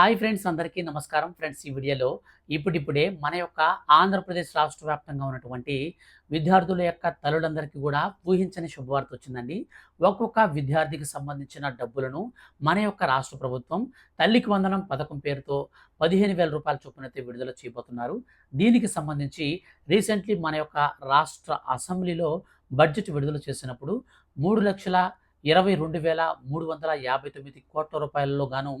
Hi friends అందరికీ నమస్కారం friends ఈ వీడియోలో ఇప్పుడిప్పుడే మన యొక్క ఆంధ్రప్రదేశ్ రాష్ట్ర వ్యాప్తంగా ఉన్నటువంటి విద్యార్థుల యొక్క తల్లులందరికీ కూడా ఊహించని శుభవార్త వచ్చిందండి. ఒక్కొక్క విద్యార్థికి సంబంధించిన డబ్బులను మన యొక్క రాష్ట్ర ప్రభుత్వం తల్లికి వందనం పథకం పేరుతో పదిహేను వేల రూపాయల చొప్పునైతే విడుదల చేయబోతున్నారు. దీనికి సంబంధించి రీసెంట్లీ మన యొక్క రాష్ట్ర అసెంబ్లీలో బడ్జెట్ విడుదల చేసినప్పుడు మూడు లక్షల ఇరవై రెండు వేల మూడు వందల యాభై తొమ్మిది కోట్ల రూపాయలలో గాను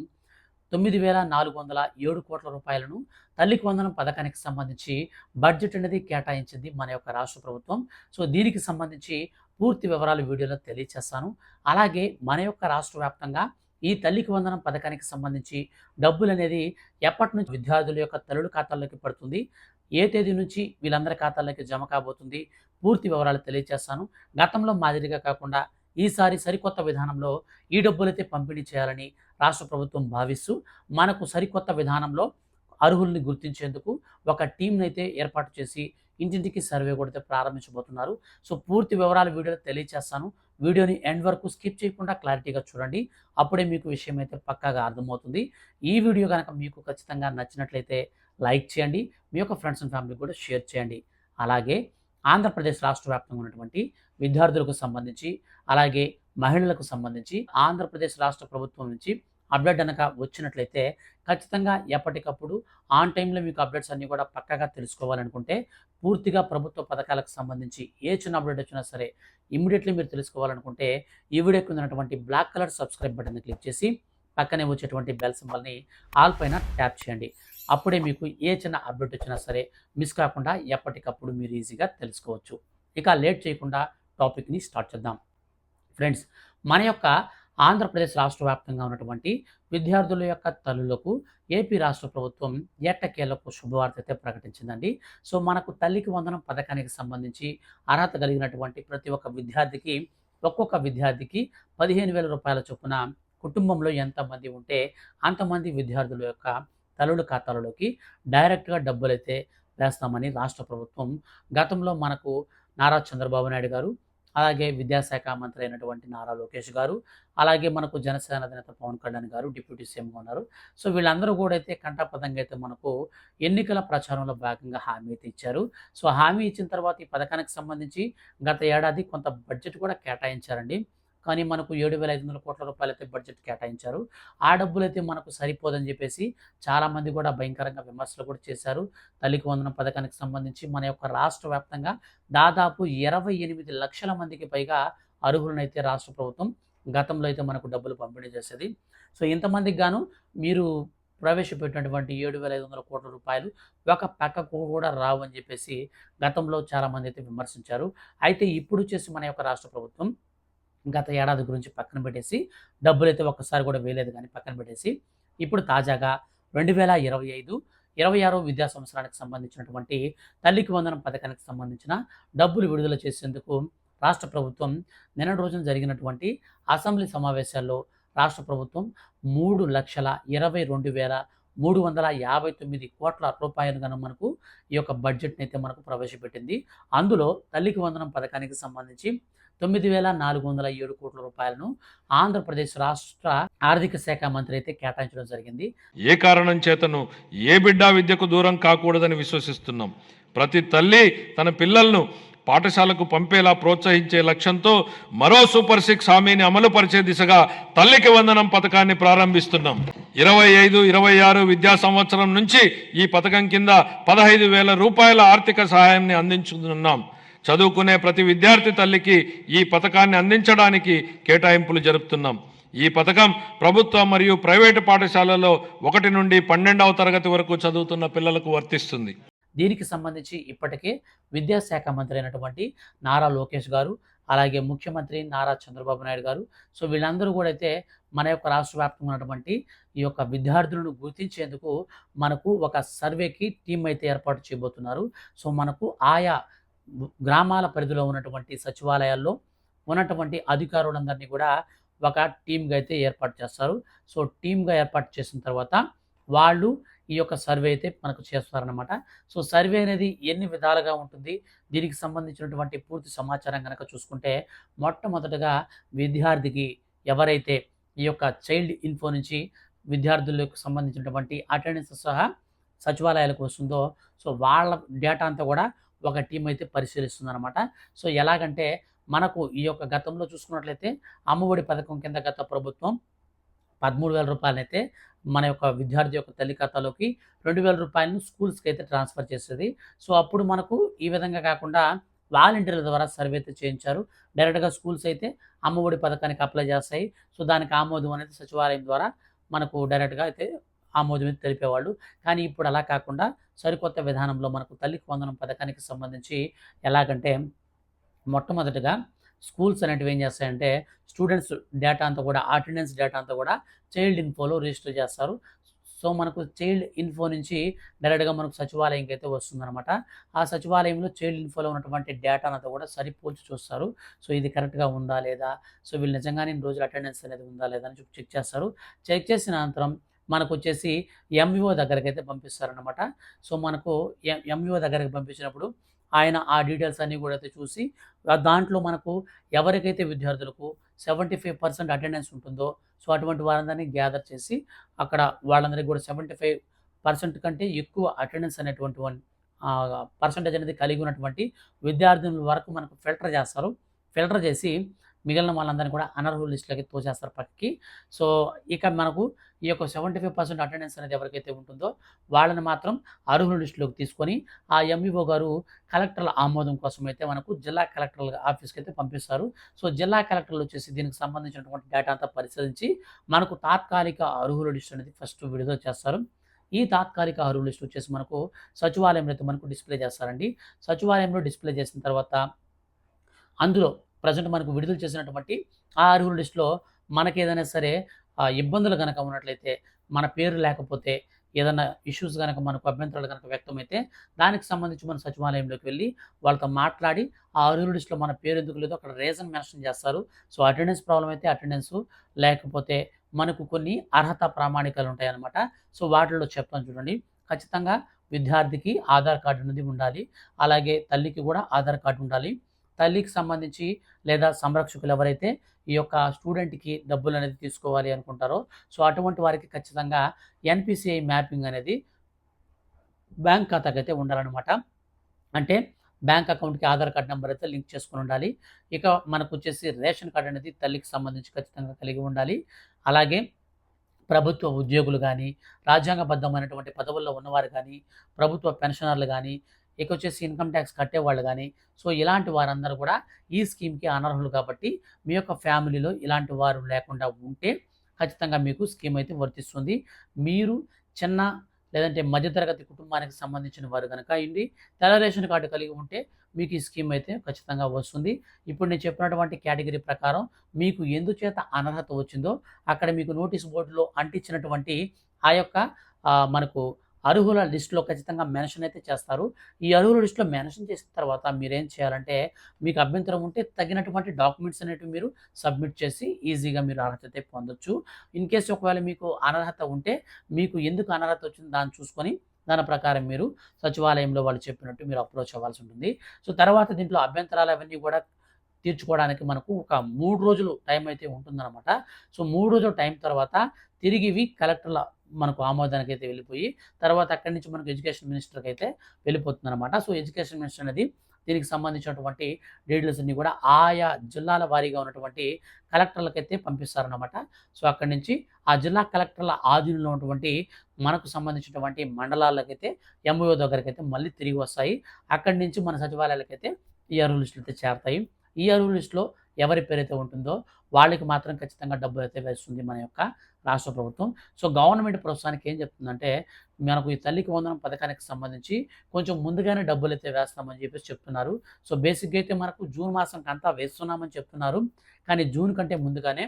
తొమ్మిది వేల నాలుగు వందల ఏడు కోట్ల రూపాయలను తల్లికి వందనం పథకానికి సంబంధించి బడ్జెట్ అనేది కేటాయించింది మన యొక్క రాష్ట్ర ప్రభుత్వం. సో దీనికి సంబంధించి పూర్తి వివరాలు వీడియోలో తెలియచేస్తాను. అలాగే మన యొక్క రాష్ట్ర వ్యాప్తంగా ఈ తల్లికి వందనం పథకానికి సంబంధించి డబ్బులు అనేది ఎప్పటి నుంచి విద్యార్థుల యొక్క తల్లుల ఖాతాల్లోకి పడుతుంది ఏ తేదీ నుంచి వీళ్ళందరి ఖాతాల్లోకి జమ కాబోతుంది పూర్తి వివరాలు తెలియజేస్తాను గతంలో మాదిరిగా కాకుండా ఈసారి సరికొత్త విధానంలో ఈ డబ్బులైతే పంపిణీ చేయాలని రాష్ట్ర ప్రభుత్వం భావిస్తూ మనకు సరికొత్త విధానంలో అర్హుల్ని గుర్తించేందుకు ఒక టీంని అయితే ఏర్పాటు చేసి ఇంటింటికి సర్వే కూడా ప్రారంభించబోతున్నారు. సో పూర్తి వివరాలు వీడియోలో తెలియజేస్తాను వీడియోని ఎండ్ వరకు స్కిప్ చేయకుండా క్లారిటీగా చూడండి. అప్పుడే మీకు విషయం అయితే పక్కాగా అర్థమవుతుంది. ఈ వీడియో కనుక మీకు ఖచ్చితంగా నచ్చినట్లయితే లైక్ చేయండి. మీ యొక్క ఫ్రెండ్స్ అండ్ ఫ్యామిలీ కూడా షేర్ చేయండి. అలాగే ఆంధ్రప్రదేశ్ రాష్ట్ర వ్యాప్తంగా ఉన్నటువంటి విద్యార్థులకు సంబంధించి అలాగే మహిళలకు సంబంధించి ఆంధ్రప్రదేశ్ రాష్ట్ర ప్రభుత్వం నుంచి అప్డేట్ కనుక వచ్చినట్లయితే ఖచ్చితంగా ఎప్పటికప్పుడు ఆన్ టైంలో మీకు అప్డేట్స్ అన్నీ కూడా పక్కగా తెలుసుకోవాలనుకుంటే పూర్తిగా ప్రభుత్వ పథకాలకు సంబంధించి ఏ చిన్న అప్డేట్ వచ్చినా సరే ఇమీడియట్లీ మీరు తెలుసుకోవాలనుకుంటే ఈ ఉన్నటువంటి black colour subscribe button click చేసి పక్కనే వచ్చేటువంటి బెల్ సింబల్ని ఆల్ పైన ట్యాప్ చేయండి. అప్పుడే మీకు ఏ చిన్న అప్డేట్ వచ్చినా సరే మిస్ కాకుండా ఎప్పటికప్పుడు మీరు ఈజీగా తెలుసుకోవచ్చు. ఇక లేట్ చేయకుండా టాపిక్ని స్టార్ట్ చేద్దాం. ఫ్రెండ్స్ మన యొక్క ఆంధ్రప్రదేశ్ రాష్ట్ర వ్యాప్తంగా ఉన్నటువంటి విద్యార్థుల యొక్క తల్లులకు ఏపీ రాష్ట్ర ప్రభుత్వం ఎట్టకేలకు శుభవార్త అయితే ప్రకటించిందండి. సో మనకు తల్లికి వందనం పథకానికి సంబంధించి అర్హత కలిగినటువంటి ప్రతి ఒక్క విద్యార్థికి ఒక్కొక్క విద్యార్థికి పదిహేను వేల రూపాయల చొప్పున కుటుంబంలో ఎంతమంది ఉంటే అంతమంది విద్యార్థుల యొక్క తల్లుల ఖాతాలలోకి డైరెక్ట్గా డబ్బులైతే వేస్తామని రాష్ట్ర ప్రభుత్వం గతంలో మనకు నారా చంద్రబాబు నాయుడు గారు అలాగే విద్యాశాఖ మంత్రి అయినటువంటి నారా లోకేష్ గారు అలాగే మనకు జనసేన అధినేత పవన్ కళ్యాణ్ గారు డిప్యూటీ సీఎంగా ఉన్నారు. సో వీళ్ళందరూ కూడా అయితే కంఠపదంగా అయితే మనకు ఎన్నికల ప్రచారంలో భాగంగా హామీ అయితే ఇచ్చారు. సో హామీ ఇచ్చిన తర్వాత ఈ పథకానికి సంబంధించి గత ఏడాది కొంత బడ్జెట్ కూడా కేటాయించారండి. కానీ మనకు ఏడు వేల ఐదు వందల కోట్ల రూపాయలు అయితే బడ్జెట్ కేటాయించారు. ఆ డబ్బులు అయితే మనకు సరిపోదని చెప్పేసి చాలామంది కూడా భయంకరంగా విమర్శలు కూడా చేశారు. తల్లికి వందన పథకానికి సంబంధించి మన యొక్క రాష్ట్ర వ్యాప్తంగా దాదాపు ఇరవై ఎనిమిది లక్షల మందికి పైగా అర్హులనైతే రాష్ట్ర ప్రభుత్వం గతంలో అయితే మనకు డబ్బులు పంపిణీ చేసేది. సో ఇంతమందికి గాను మీరు ప్రవేశపెట్టినటువంటి ఏడు వేల ఐదు వందల కోట్ల రూపాయలు ఒక పక్కకు కూడా రావు అని చెప్పేసి గతంలో చాలామంది అయితే విమర్శించారు. అయితే ఇప్పుడు చేసి మన యొక్క రాష్ట్ర ప్రభుత్వం గత ఏడాది గురించి పక్కన పెట్టేసి డబ్బులు అయితే ఒక్కసారి కూడా వేయలేదు కానీ పక్కన పెట్టేసి ఇప్పుడు తాజాగా రెండు వేల ఇరవై ఐదు ఇరవై ఆరో విద్యా సంవత్సరానికి సంబంధించినటువంటి తల్లికి వందనం పథకానికి సంబంధించిన డబ్బులు విడుదల చేసేందుకు రాష్ట్ర ప్రభుత్వం నిన్న రోజున జరిగినటువంటి అసెంబ్లీ సమావేశాల్లో రాష్ట్ర ప్రభుత్వం మూడు లక్షల ఇరవై రెండు వేల మూడు వందల యాభై తొమ్మిది కోట్ల రూపాయలు కనుక మనకు ఈ యొక్క బడ్జెట్ని అయితే మనకు ప్రవేశపెట్టింది. అందులో తల్లికి వందనం పథకానికి సంబంధించి తొమ్మిది వేల నాలుగు వందల ఏడు కోట్ల రూపాయలను ఆంధ్రప్రదేశ్ రాష్ట్ర ఆర్థిక శాఖ మంత్రి అయితే కేటాయించడం జరిగింది. ఏ కారణం చేతను ఏ బిడ్డ విద్యకు దూరం కాకూడదని విశ్వసిస్తున్నాం. ప్రతి తల్లి తన పిల్లలను పాఠశాలకు పంపేలా ప్రోత్సహించే లక్ష్యంతో మరో సూపర్ సిక్స్ హామీని అమలు పరిచే దిశగా తల్లికి వందనం పథకాన్ని ప్రారంభిస్తున్నాం. ఇరవై ఐదు ఇరవై ఆరు విద్యా సంవత్సరం నుంచి ఈ పథకం కింద పదహైదు వేల రూపాయల ఆర్థిక సహాయాన్ని అందించుతున్నాం చదువుకునే ప్రతి విద్యార్థి తల్లికి ఈ పథకాన్ని అందించడానికి కేటాయింపులు జరుపుతున్నాం. ఈ పథకం ప్రభుత్వ మరియు ప్రైవేటు పాఠశాలలో ఒకటి నుండి పన్నెండవ తరగతి వరకు చదువుతున్న పిల్లలకు వర్తిస్తుంది. దీనికి సంబంధించి ఇప్పటికే విద్యాశాఖ మంత్రి అయినటువంటి నారా లోకేష్ గారు అలాగే ముఖ్యమంత్రి నారా చంద్రబాబు నాయుడు గారు సో వీళ్ళందరూ కూడా అయితే మన యొక్క రాష్ట్ర వ్యాప్తంగా ఉన్నటువంటి ఈ యొక్క విద్యార్థులను గుర్తించేందుకు మనకు ఒక సర్వేకి టీం అయితే ఏర్పాటు చేయబోతున్నారు. సో మనకు ఆయా గ్రామాల పరిధిలో ఉన్నటువంటి సచివాలయాల్లో ఉన్నటువంటి అధికారులందరినీ కూడా ఒక టీమ్గా అయితే ఏర్పాటు చేస్తారు. సో టీమ్గా ఏర్పాటు చేసిన తర్వాత వాళ్ళు ఈ యొక్క సర్వే అయితే మనకు చేస్తారనమాట సో సర్వే అనేది ఎన్ని విధాలుగా ఉంటుంది దీనికి సంబంధించినటువంటి పూర్తి సమాచారం కనుక చూసుకుంటే మొట్టమొదటగా విద్యార్థికి ఎవరైతే ఈ యొక్క చైల్డ్ ఇన్ఫో నుంచి విద్యార్థులకు సంబంధించినటువంటి అటెండెన్స్ సహా సచివాలయాలకు వస్తుందో సో వాళ్ళ డేటా అంతా కూడా ఒక టీం అయితే పరిశీలిస్తుంది అనమాట సో ఎలాగంటే మనకు ఈ యొక్క గతంలో చూసుకున్నట్లయితే అమ్మఒడి పథకం కింద గత ప్రభుత్వం పదమూడు వేల రూపాయలైతే మన యొక్క విద్యార్థి యొక్క తల్లి ఖాతాలోకి రెండు వేల రూపాయలను స్కూల్స్కి అయితే ట్రాన్స్ఫర్ చేసేది. సో అప్పుడు మనకు ఈ విధంగా కాకుండా వాలంటీర్ల ద్వారా సర్వే అయితే చేయించారు. డైరెక్ట్గా స్కూల్స్ అయితే అమ్మఒడి పథకానికి అప్లై చేస్తాయి. సో దానికి ఆమోదం అనేది సచివాలయం ద్వారా మనకు డైరెక్ట్గా అయితే ఆమోదం తెలిపేవాళ్ళు. కానీ ఇప్పుడు అలా కాకుండా సరికొత్త విధానంలో మనకు తల్లికి వందనం పథకానికి సంబంధించి ఎలాగంటే మొట్టమొదటిగా స్కూల్స్ అనేటివి ఏం చేస్తాయంటే స్టూడెంట్స్ డేటా అంతా కూడా అటెండెన్స్ డేటా అంతా కూడా చైల్డ్ ఇన్ఫోలో రిజిస్టర్ చేస్తారు. సో మనకు చైల్డ్ ఇన్ఫో నుంచి డైరెక్ట్గా మనకు సచివాలయంకి అయితే వస్తుందన్నమాట. ఆ సచివాలయంలో చైల్డ్ ఇన్ఫోలో ఉన్నటువంటి డేటా అంతా కూడా సరిపోల్చి చూస్తారు. సో ఇది కరెక్ట్గా ఉందా లేదా? సో వీళ్ళు నిజంగానే రోజులు అటెండెన్స్ అనేది ఉందా లేదా అని చెక్ చేస్తారు. చెక్ చేసిన అనంతరం మనకు వచ్చేసి ఎంవిఓ దగ్గరికి అయితే పంపిస్తారనమాట సో మనకు ఎంవిఓ దగ్గరికి పంపించినప్పుడు ఆయన ఆ డీటెయిల్స్ అన్నీ కూడా అయితే చూసి దాంట్లో మనకు ఎవరికైతే విద్యార్థులకు సెవెంటీ ఫైవ్ పర్సెంట్ అటెండెన్స్ ఉంటుందో సో అటువంటి వారందరినీ గ్యాదర్ చేసి అక్కడ వాళ్ళందరికీ కూడా సెవెంటీ ఫైవ్ పర్సెంట్ కంటే ఎక్కువ అటెండెన్స్ అనేటువంటి పర్సంటేజ్ అనేది కలిగి ఉన్నటువంటి విద్యార్థుల వరకు మనకు ఫిల్టర్ చేస్తారు. ఫిల్టర్ చేసి మిగిలిన వాళ్ళందరినీ కూడా అనర్హుల లిస్టులకి తోచేస్తారు పక్కకి. సో ఇక మనకు ఈ యొక్క సెవెంటీ ఫైవ్ పర్సెంట్ అటెండెన్స్ అనేది ఎవరికైతే ఉంటుందో వాళ్ళని మాత్రం అర్హుల లిస్టులోకి తీసుకొని ఆ ఎంఈఓ గారు కలెక్టర్ల ఆమోదం కోసం అయితే మనకు జిల్లా కలెక్టర్ల ఆఫీస్కి అయితే పంపిస్తారు. సో జిల్లా కలెక్టర్లు వచ్చేసి దీనికి సంబంధించినటువంటి డేటా అంతా పరిశీలించి మనకు తాత్కాలిక అర్హుల లిస్ట్ అనేది ఫస్ట్ విడుదల చేస్తారు. ఈ తాత్కాలిక అర్హుల లిస్ట్ వచ్చేసి మనకు సచివాలయంలో అయితే మనకు డిస్ప్లే చేస్తారండి. సచివాలయంలో డిస్ప్లే చేసిన తర్వాత అందులో ప్రజెంట్ మనకు విడుదల చేసినటువంటి ఆ అర్హుల లిస్టులో మనకి ఏదైనా సరే ఇబ్బందులు కనుక ఉన్నట్లయితే మన పేరు లేకపోతే ఏదైనా ఇష్యూస్ కనుక మనకు అభ్యంతరాలు కనుక వ్యక్తమైతే దానికి సంబంధించి మన సచివాలయంలోకి వెళ్ళి వాళ్ళతో మాట్లాడి ఆ అర్హుల లిస్టులో మన పేరు ఎందుకు లేదో అక్కడ రీజన్ మెన్షన్ చేస్తారు. సో అటెండెన్స్ ప్రాబ్లం అయితే అటెండెన్స్ లేకపోతే మనకు కొన్ని అర్హత ప్రామాణికాలు ఉంటాయన్నమాట. సో వాటిల్లో చెప్తాను చూడండి. ఖచ్చితంగా విద్యార్థికి ఆధార్ కార్డు అనేది ఉండాలి. అలాగే తల్లికి కూడా ఆధార్ కార్డు ఉండాలి. తల్లికి సంబంధించి లేదా సంరక్షకులు ఎవరైతే ఈ యొక్క స్టూడెంట్కి డబ్బులు అనేది తీసుకోవాలి అనుకుంటారో సో అటువంటి వారికి ఖచ్చితంగా ఎన్పిసిఐ మ్యాపింగ్ అనేది బ్యాంక్ ఖాతాకి అయితే ఉండాలన్నమాట. అంటే బ్యాంక్ అకౌంట్కి ఆధార్ కార్డ్ నెంబర్ అయితే లింక్ చేసుకుని ఉండాలి. ఇక మనకు వచ్చేసి రేషన్ కార్డు అనేది తల్లికి సంబంధించి ఖచ్చితంగా కలిగి ఉండాలి. అలాగే ప్రభుత్వ ఉద్యోగులు కానీ రాజ్యాంగబద్ధమైనటువంటి పదవుల్లో ఉన్నవారు కానీ ప్రభుత్వ పెన్షనర్లు కానీ ఇక వచ్చేసి ఇన్కమ్ ట్యాక్స్ కట్టేవాళ్ళు కానీ సో ఇలాంటి వారందరూ కూడా ఈ స్కీమ్కి అనర్హులు కాబట్టి మీ యొక్క ఫ్యామిలీలో ఇలాంటి వారు లేకుండా ఉంటే ఖచ్చితంగా మీకు స్కీమ్ అయితే వర్తిస్తుంది. మీరు చిన్న లేదంటే మధ్యతరగతి కుటుంబానికి సంబంధించిన వారు కనుక అయింది తెల్ల రేషన్ కార్డు కలిగి ఉంటే మీకు ఈ స్కీమ్ అయితే ఖచ్చితంగా వస్తుంది. ఇప్పుడు నేను చెప్పినటువంటి కేటగిరీ ప్రకారం మీకు ఎందుచేత అనర్హత వచ్చిందో అక్కడ మీకు నోటీస్ బోర్డులో అంటించినటువంటి ఆ యొక్క మనకు అర్హుల లిస్టులో ఖచ్చితంగా మెన్షన్ అయితే చేస్తారు. ఈ అర్హుల లిస్టులో మెన్షన్ చేసిన తర్వాత మీరేం చేయాలంటే మీకు అభ్యంతరం ఉంటే తగినటువంటి డాక్యుమెంట్స్ అనేటివి మీరు సబ్మిట్ చేసి ఈజీగా మీరు అర్హత అయితే పొందొచ్చు. ఇన్ కేసు ఒకవేళ మీకు అనర్హత ఉంటే మీకు ఎందుకు అనర్హత వచ్చింది దాన్ని చూసుకొని దాని ప్రకారం మీరు సచివాలయంలో వాళ్ళు చెప్పినట్టు మీరు అప్రోచ్ అవ్వాల్సి ఉంటుంది. సో తర్వాత దీంట్లో అభ్యంతరాలు అవన్నీ కూడా తీర్చుకోవడానికి మనకు ఒక మూడు రోజులు టైం అయితే ఉంటుందన్నమాట. సో మూడు రోజుల టైం తర్వాత తిరిగి ఇవి కలెక్టర్ల మనకు ఆమోదానికి అయితే వెళ్ళిపోయి తర్వాత అక్కడి నుంచి మనకు ఎడ్యుకేషన్ మినిస్టర్కి అయితే వెళ్ళిపోతుంది అనమాట సో ఎడ్యుకేషన్ మినిస్టర్ అనేది దీనికి సంబంధించినటువంటి డీటెయిల్స్ అన్ని కూడా ఆయా జిల్లాల వారీగా ఉన్నటువంటి కలెక్టర్లకైతే పంపిస్తారనమాట సో అక్కడి నుంచి ఆ జిల్లా కలెక్టర్ల ఆధీనంలో ఉన్నటువంటి మనకు సంబంధించినటువంటి మండలాలకైతే ఎంఓ దగ్గరకైతే మళ్ళీ తిరిగి వస్తాయి. అక్కడి నుంచి మన సచివాలయాలకైతే ఈ అరువు లిస్టులు అయితే చేరతాయి. ఈ అరువు లిస్టులో ఎవరి పేరైతే ఉంటుందో వాళ్ళకి మాత్రం ఖచ్చితంగా డబ్బులు అయితే వేస్తుంది మన యొక్క రాష్ట్ర ప్రభుత్వం. సో గవర్నమెంట్ ప్రస్తుతానికి ఏం చెప్తుందంటే మనకు ఈ తల్లికి వందనం పథకానికి సంబంధించి కొంచెం ముందుగానే డబ్బులు అయితే వేస్తామని చెప్పేసి చెప్తున్నారు. సో బేసిక్గా అయితే మనకు జూన్ మాసంకి అంతా వేస్తున్నామని చెప్తున్నారు. కానీ జూన్ కంటే ముందుగానే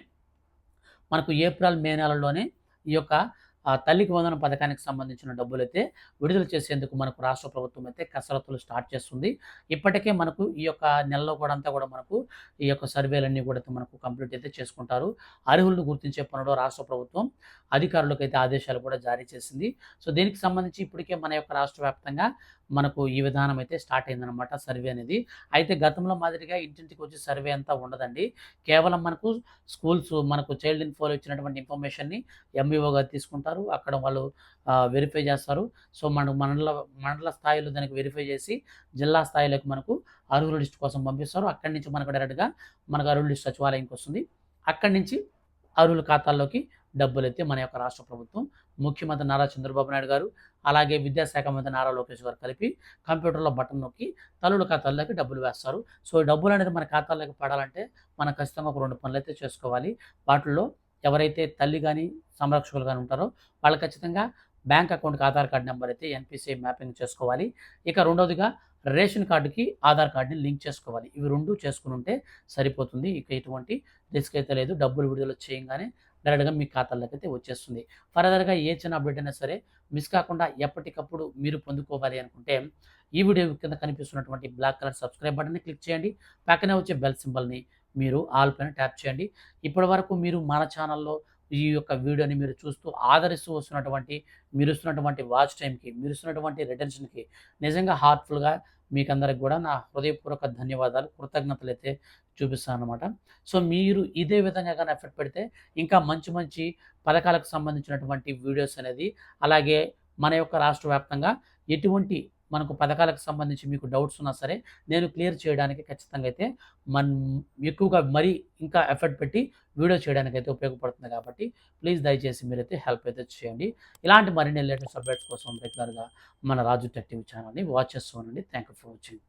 మనకు ఏప్రిల్ మే నెలలోనే ఈ యొక్క ఆ, తల్లికి వందన పథకానికి సంబంధించిన డబ్బులు అయితే విడుదల చేసేందుకు మనకు రాష్ట్ర ప్రభుత్వం అయితే కసరత్తులు స్టార్ట్ చేస్తుంది. ఇప్పటికే మనకు ఈ యొక్క నెలలో కూడా అంతా కూడా మనకు ఈ యొక్క సర్వేలన్నీ కూడా మనకు కంప్లీట్ అయితే చేసుకుంటారు. అర్హులను గుర్తించే పనిలో రాష్ట్ర ప్రభుత్వం అధికారులకు అయితే ఆదేశాలు కూడా జారీ చేసింది. సో దీనికి సంబంధించి ఇప్పటికే మన యొక్క రాష్ట్ర వ్యాప్తంగా మనకు ఈ విధానం అయితే స్టార్ట్ అయిందనమాట సర్వే అనేది. అయితే గతంలో మాదిరిగా ఇంటింటికి వచ్చి సర్వే అంతా ఉండదండి. కేవలం మనకు స్కూల్స్ మనకు చైల్డ్ ఇన్ఫోలో ఇచ్చినటువంటి ఇన్ఫర్మేషన్ని ఎంఈఓగా తీసుకుంటారు అక్కడ వాళ్ళు వెరిఫై చేస్తారు. సో మన మండల మండల స్థాయిలో దానికి వెరిఫై చేసి జిల్లా స్థాయిలోకి మనకు అర్హుల లిస్ట్ కోసం పంపిస్తారు. అక్కడి నుంచి మనకు డైరెక్ట్గా మనకు అర్హుల లిస్ట్ సచివాలయంకి వస్తుంది. అక్కడి నుంచి అర్హుల ఖాతాల్లోకి డబ్బులు అయితే మన యొక్క రాష్ట్ర ప్రభుత్వం ముఖ్యమంత్రి నారా చంద్రబాబు నాయుడు గారు అలాగే విద్యాశాఖ మంత్రి నారా లోకేష్ గారు కలిపి కంప్యూటర్లో బటన్ నొక్కి తల్లుల ఖాతాల్లోకి డబ్బులు వేస్తారు. సో ఈ డబ్బులు అనేది మన ఖాతాల్లోకి పడాలంటే మనం ఖచ్చితంగా ఒక రెండు పనులు అయితే చేసుకోవాలి. వాటిల్లో ఎవరైతే తల్లి కానీ సంరక్షకులు కానీ ఉంటారో వాళ్ళు ఖచ్చితంగా బ్యాంక్ అకౌంట్కి ఆధార్ కార్డు నెంబర్ అయితే ఎన్పిసిఐ మ్యాపింగ్ చేసుకోవాలి. ఇక రెండవదిగా రేషన్ కార్డుకి ఆధార్ కార్డుని లింక్ చేసుకోవాలి. ఇవి రెండు చేసుకుని ఉంటే సరిపోతుంది. ఇక ఎటువంటి రిస్క్ అయితే లేదు. డబ్బులు విడుదల చేయగానే డైరెక్ట్గా మీ ఖాతాల్లోకి అయితే వచ్చేస్తుంది. ఫర్దర్గా ఏ చిన్న అప్డేట్ అయినా సరే మిస్ కాకుండా ఎప్పటికప్పుడు మీరు పొందుకోవాలి అనుకుంటే ఈ వీడియో కింద కనిపిస్తున్నటువంటి బ్లాక్ కలర్ సబ్స్క్రైబ్ బటన్ని క్లిక్ చేయండి. పక్కనే వచ్చే బెల్ సింబల్ని మీరు ఆల్ పైన ట్యాప్ చేయండి. ఇప్పటి వరకు మీరు మన ఛానల్లో ఈ యొక్క వీడియోని మీరు చూస్తూ ఆదరిస్తూ వస్తున్నటువంటి మీరు ఇస్తున్నటువంటి వాచ్ టైంకి మీరు ఇస్తున్నటువంటి రిటెన్షన్కి నిజంగా హార్ట్ఫుల్గా మీకు అందరికి కూడా నా హృదయపూర్వక ధన్యవాదాలు. కృతజ్ఞతలు అయితే చూపిస్తాను అనమాట సో మీరు ఇదే విధంగా కానీ ఎఫెక్ట్ పెడితే ఇంకా మంచి మంచి పథకాలకు సంబంధించినటువంటి వీడియోస్ అనేది అలాగే మన యొక్క రాష్ట్ర వ్యాప్తంగా ఎటువంటి మనకు పథకాలకు సంబంధించి మీకు డౌట్స్ ఉన్నా సరే నేను క్లియర్ చేయడానికి ఖచ్చితంగా అయితే మన ఎక్కువగా మరీ ఇంకా ఎఫర్ట్ పెట్టి వీడియో చేయడానికి అయితే ఉపయోగపడుతుంది కాబట్టి ప్లీజ్ దయచేసి మీరైతే హెల్ప్ అయితే చేయండి. ఇలాంటి మరిన్ని లేటెస్ట్ అప్డేట్స్ కోసం రెగ్యులర్గా మన రాజు టెక్టివ్ ఛానల్ని వాచ్ చేస్తూ ఉండండి. Thank you for watching.